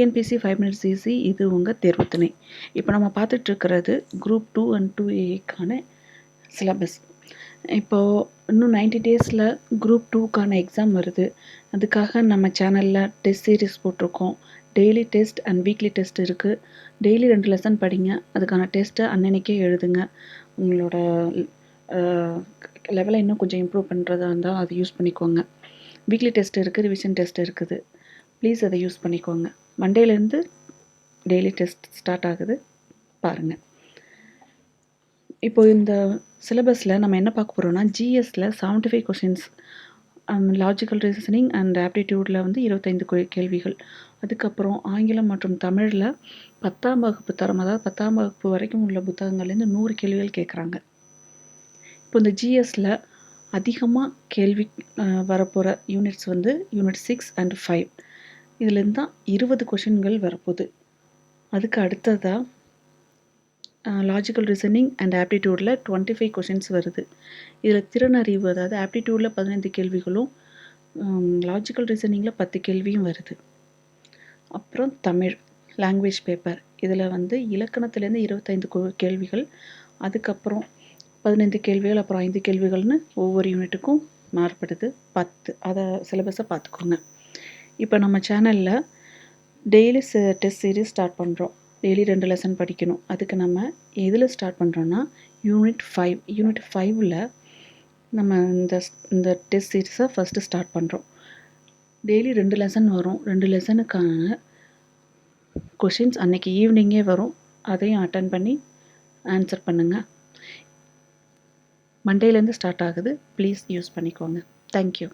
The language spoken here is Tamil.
டிஎன்பிசி ஃபைவ் மினிட்ஸ் ஈஸி இது உங்கள் தேர்வுத்துணை. இப்போ நம்ம பார்த்துட்ருக்கிறது குரூப் டூ அண்ட் டூ ஏக்கான சிலபஸ் இப்போது இன்னும் நைன்டி டேஸில் குரூப் டூக்கான எக்ஸாம் வருது. அதுக்காக நம்ம சேனலில் டெஸ்ட் சீரிஸ் போட்டிருக்கோம். Daily test and weekly test இருக்குது டெய்லி ரெண்டு லெசன் படிங்க. அதுக்கான டெஸ்ட்டை அன்னன்னைக்கே எழுதுங்க. உங்களோட லெவலை இன்னும் கொஞ்சம் இம்ப்ரூவ் பண்ணுறதா இருந்தால் அது யூஸ் பண்ணிக்கோங்க. வீக்லி டெஸ்ட் இருக்குது ரிவிஷன் டெஸ்ட் இருக்குது. ப்ளீஸ் அதை யூஸ் பண்ணிக்கோங்க. மண்டேலேருந்து டெய்லி டெஸ்ட் ஸ்டார்ட் ஆகுது. பாருங்கள் இப்போ இந்த சிலபஸில் நம்ம என்ன பார்க்க போகிறோம்னா ஜிஎஸ்சில் seventy five questions logical reasoning and ஆப்டிடியூடில் வந்து இருபத்தைந்து கேள்விகள். அதுக்கப்புறம் ஆங்கிலம் மற்றும் தமிழில் பத்தாம் வகுப்பு தரம் அதாவது பத்தாம் வகுப்பு வரைக்கும் உள்ள புத்தகங்கள்லேருந்து நூறு கேள்விகள் கேட்குறாங்க இப்போ இந்த ஜிஎஸ்சில் அதிகமாக கேள்வி வரப்போகிற யூனிட்ஸ் வந்து யூனிட் சிக்ஸ் அண்ட் ஃபைவ் இதுலேருந்து தான் இருபது கொஷின்கள் வரப்போகுது. அதுக்கு அடுத்ததாக லாஜிக்கல் ரீசனிங் அண்ட் ஆப்டிடியூடில் டுவெண்ட்டி ஃபைவ் கொஷின்ஸ் வருது. இதில் திறனறிவு அதாவது ஆப்டிடியூடில் பதினைந்து கேள்விகளும் லாஜிக்கல் ரீசனிங்கில் பத்து கேள்வியும் வருது. அப்புறம் தமிழ் லாங்குவேஜ் பேப்பர் இதில் வந்து இலக்கணத்துலேருந்து இருபத்தைந்து கேள்விகள் அதுக்கப்புறம் பதினைந்து கேள்விகள் அப்புறம் ஐந்து கேள்விகள்னு ஒவ்வொரு யூனிட்டுக்கும் மாறுபடுது. பத்து. அதை சிலபஸை பார்த்துக்கோங்க. இப்போ நம்ம சேனலில் டெய்லி டெஸ்ட் சீரீஸ் ஸ்டார்ட் பண்ணுறோம் டெய்லி ரெண்டு லெசன் படிக்கணும். அதுக்கு நம்ம எதில் ஸ்டார்ட் பண்ணுறோன்னா யூனிட் ஃபைவ் யூனிட் ஃபைவ்ல நம்ம இந்த இந்த டெஸ்ட் சீரீஸை ஃபஸ்ட்டு ஸ்டார்ட் பண்ணுறோம் டெய்லி ரெண்டு லெசன் வரும். ரெண்டு லெசனுக்கான கொஷின்ஸ் அன்றைக்கி ஈவினிங்கே வரும். அதையும் அட்டன் பண்ணி ஆன்சர் பண்ணுங்கள் மண்டேலேருந்து ஸ்டார்ட் ஆகுது. ப்ளீஸ் யூஸ் பண்ணிக்கோங்க. Thank you